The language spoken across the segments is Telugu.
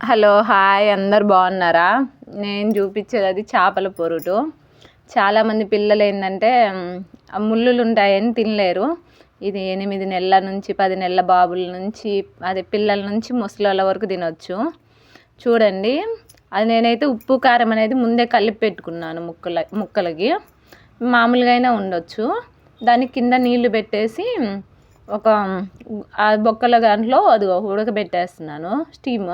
హలో హాయ్ అందరు బాగున్నారా? నేను చూపించేది అది చేపల పొరుటు. చాలామంది పిల్లలు ఏంటంటే ఆ ముళ్ళులు ఉంటాయని తినలేరు. ఇది ఎనిమిది నెలల నుంచి పది నెలల బాబుల నుంచి అదే పిల్లల నుంచి ముసలోళ్ళ వరకు తినొచ్చు. చూడండి. అది నేనైతే ఉప్పు కారం అనేది ముందే కలిపి పెట్టుకున్నాను ముక్కల ముక్కలకి. మామూలుగా అయినా ఉండొచ్చు. దాని కింద నీళ్ళు పెట్టేసి ఒక ఆ బొక్కల దాంట్లో అది ఉడకబెట్టేస్తున్నాను స్టీమ్.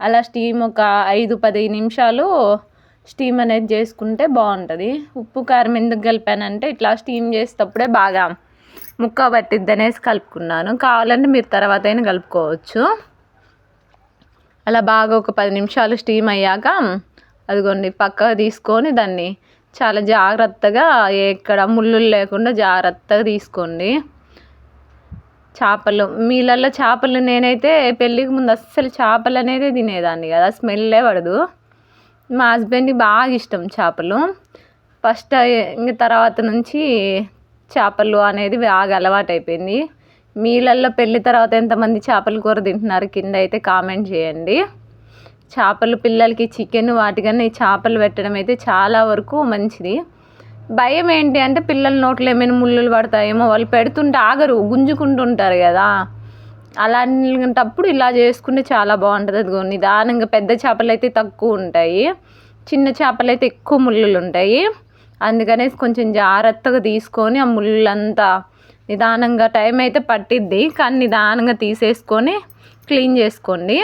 అలా స్టీమ్ ఒక ఐదు పది నిమిషాలు స్టీమ్ అనేది చేసుకుంటే బాగుంటుంది. ఉప్పు కారం ఎందుకు కలిపానంటే ఇట్లా స్టీమ్ చేసేటప్పుడే బాగా ముక్క పట్టిద్ది అనేసి కలుపుకున్నాను. కావాలంటే మీరు తర్వాత అయినా కలుపుకోవచ్చు. అలా బాగా ఒక పది నిమిషాలు స్టీమ్ అయ్యాక అదిగోండి పక్కకు తీసుకొని దాన్ని చాలా జాగ్రత్తగా ఎక్కడ ముళ్ళు లేకుండా జాగ్రత్తగా తీసుకోండి. చేపలు. మీలల్లో చేపలు నేనైతే పెళ్ళికి ముందు అస్సలు చేపలు అనేది తినేదాన్ని కదా స్మెల్లే పడదు. మా హస్బెండ్కి బాగా ఇష్టం చేపలు. ఫస్ట్ ఇంక తర్వాత నుంచి చేపలు అనేది బాగా అలవాటు అయిపోయింది మీలల్లో పెళ్ళి తర్వాత ఎంతమంది చేపల కూర తింటున్నారు కింద అయితే కామెంట్ చేయండి. చేపలు పిల్లలకి చికెన్ వాటికన్నా ఈ చేపలు పెట్టడం అయితే చాలా వరకు మంచిది. భయం ఏంటి అంటే పిల్లల నోట్లో ఏమైనా ముళ్ళులు పడతాయేమో వాళ్ళు పెడుతుంటే ఆగరు గుంజుకుంటుంటారు కదా. అలాంటప్పుడు ఇలా చేసుకుంటే చాలా బాగుంటుంది అదిగో నిదానంగా పెద్ద చేపలు అయితే తక్కువ ఉంటాయి చిన్న చేపలు అయితే ఎక్కువ ముళ్ళులు ఉంటాయి. అందుకనేసి కొంచెం జాగ్రత్తగా తీసుకొని ఆ ముళ్ళంతా నిదానంగా టైం అయితే పట్టిద్ది కానీ నిదానంగా తీసేసుకొని క్లీన్ చేసుకోండి.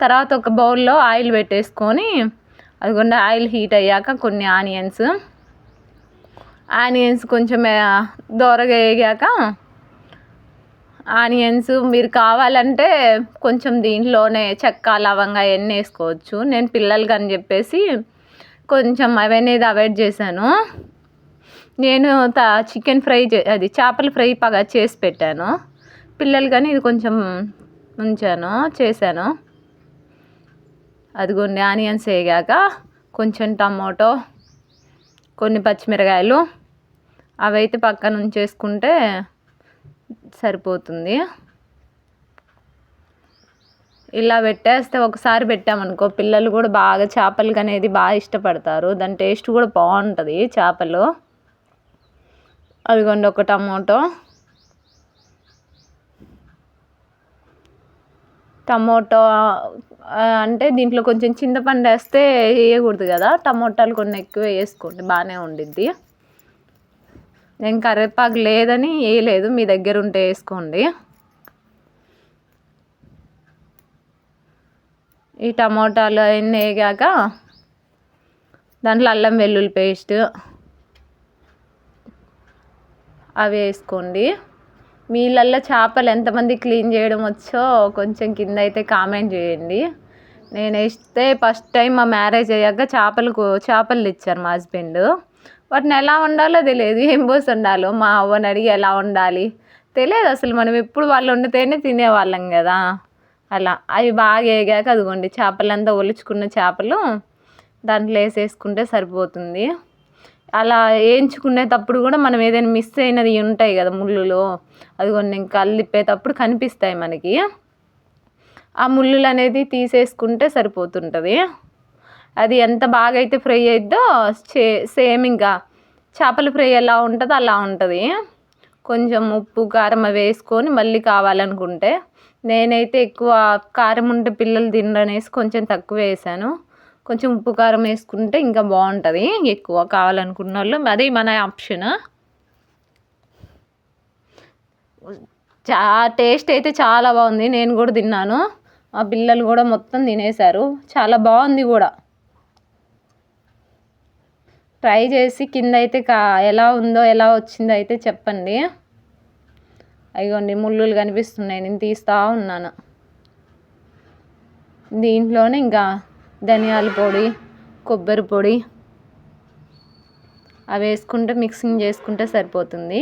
తర్వాత ఒక బౌల్లో ఆయిల్ పెట్టేసుకొని అదిగోండి ఆయిల్ హీట్ అయ్యాక కొన్ని ఆనియన్స్ ఆనియన్స్ కొంచెం దోరగా వేగాక ఆనియన్స్ మీరు కావాలంటే కొంచెం దీంట్లోనే చెక్క లవంగా అవన్నీ వేసుకోవచ్చు. నేను పిల్లలకి అని చెప్పేసి కొంచెం అవన్నీ అవాయిడ్ చేశాను. నేను త చికెన్ ఫ్రై అది చేపల ఫ్రై పగా చేసి పెట్టాను. పిల్లలు కానీ ఇది కొంచెం ఉంచాను చేశాను. అదిగోండి ఆనియన్స్ వేగాక కొంచెం టమాటో కొన్ని పచ్చిమిరకాయలు అవైతే పక్కన ఉంచేసుకుంటే సరిపోతుంది. ఇలా పెట్టేస్తే ఒకసారి పెట్టామనుకో పిల్లలు కూడా బాగా చేపలు అనేది బాగా ఇష్టపడతారు. దాని టేస్ట్ కూడా బాగుంటుంది చేపలు. అదిగోండి ఒక టమోటో. టమోటో అంటే దీంట్లో కొంచెం చింతపండు వేస్తే వేయకూడదు కదా? టమోటాలు కొన్ని ఎక్కువ వేసుకోండి బాగానే ఉండిద్ది. నేను కరివేపాకు లేదని వేయలేదు మీ దగ్గర ఉంటే వేసుకోండి. ఈ టమోటాలు అవన్నీ వేగాక దాంట్లో అల్లం వెల్లుల్లి పేస్ట్ అవి వేసుకోండి. మీళ్ళల్లో చేపలు ఎంతమంది క్లీన్ చేయడం వచ్చో కొంచెం కింద అయితే కామెంట్ చేయండి. నేను వేస్తే ఫస్ట్ టైం మా మ్యారేజ్ అయ్యాక చేపలు చేపలు ఇచ్చారు మా హస్బెండ్. వాటిని ఎలా వండాలో తెలియదు ఏం పోసి వండాలో. మా అవ్వని అడిగి ఎలా వండాలి? తెలియదు అసలు మనం ఎప్పుడు వాళ్ళు వండితేనే తినేవాళ్ళం కదా. అలా అవి బాగా వేగాక అదిగోండి చేపలంతా ఒలుచుకున్న చేపలు దాంట్లో వేసేసుకుంటే సరిపోతుంది. అలా వేయించుకునేటప్పుడు కూడా మనం ఏదైనా మిస్ అయినది ఉంటాయి కదా ముళ్ళులు. అదిగోండి ఇంకా అల్లిప్పేటప్పుడు కనిపిస్తాయి మనకి. ఆ ముళ్ళులు అనేది తీసేసుకుంటే సరిపోతుంటుంది. అది ఎంత బాగా అయితే ఫ్రై అయిద్దో చే సేమ్ ఇంకా చేపల ఫ్రై ఎలా ఉంటుందో అలా ఉంటుంది. కొంచెం ఉప్పు కారం అవి వేసుకొని మళ్ళీ కావాలనుకుంటే నేనైతే ఎక్కువ కారం ఉంటే పిల్లలు తినరనేసి కొంచెం తక్కువ వేసాను. కొంచెం ఉప్పు కారం వేసుకుంటే ఇంకా బాగుంటుంది. ఎక్కువ కావాలనుకున్న వాళ్ళు అదే మన ఆప్షన్. చా టేస్ట్ అయితే చాలా బాగుంది. నేను కూడా తిన్నాను. ఆ పిల్లలు కూడా మొత్తం తినేశారు. చాలా బాగుంది కూడా. ట్రై చేసి కింద అయితే కా ఎలా ఉందో ఎలా వచ్చిందో అయితే చెప్పండి. అయ్యోండి ముళ్ళులు కనిపిస్తున్నాయి. నేను తీస్తూ ఉన్నాను. దీంట్లోనే ఇంకా ధనియాల పొడి కొబ్బరి పొడి అవి వేసుకుంటే మిక్సింగ్ చేసుకుంటే సరిపోతుంది.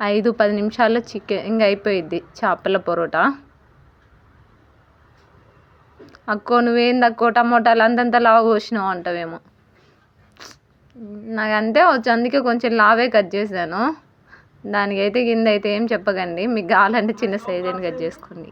ఐదు పది నిమిషాల్లో చికెన్ ఇంకా అయిపోయిద్ది చేపల పొరోటా. అక్కో నువ్వేంది అక్కో టమోటాలు అంతంత లావు కోసినావు అంటావేమో. నాకు అంతే వచ్చు అందుకే కొంచెం లావే కట్ చేశాను. దానికైతే కింద అయితే ఏం చెప్పకండి. మీకు కావాలంటే చిన్న సైజ్ అని కట్ చేసుకోండి.